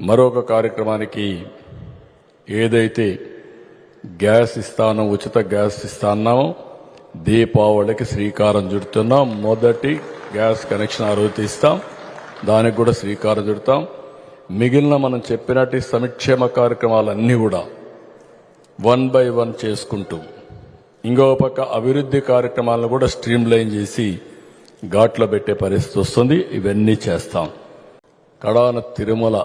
మరొక కార్యక్రమానికి ఏదైతే గ్యాస్ ఇస్తానో ఉచిత గ్యాస్ ఇస్తాన్నామో దీపావళికి శ్రీకారం చుడుతున్నాం. మొదటి గ్యాస్ కనెక్షన్ ఆ రోజు ఇస్తాం దానికి కూడా శ్రీకారం చుడతాం. మిగిలిన మనం చెప్పినట్టు సంక్షేమ కార్యక్రమాలన్నీ కూడా వన్ బై వన్ చేసుకుంటూ ఇంకో పక్క అభివృద్ధి కార్యక్రమాలను కూడా స్ట్రీమ్ లైన్ చేసి ఘాట్లో పెట్టే పరిస్థితి వస్తుంది. ఇవన్నీ చేస్తాం. కడాన తిరుమల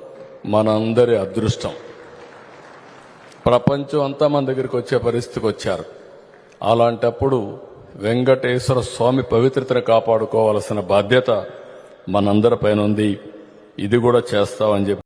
మనందరి అదృష్టం. ప్రపంచం అంతా మన దగ్గరికి వచ్చే పరిస్థితికి వచ్చారు. అలాంటప్పుడు వెంకటేశ్వర స్వామి పవిత్రతను కాపాడుకోవాల్సిన బాధ్యత మనందరిపైన ఉంది ఇది కూడా చేస్తామని చెప్పి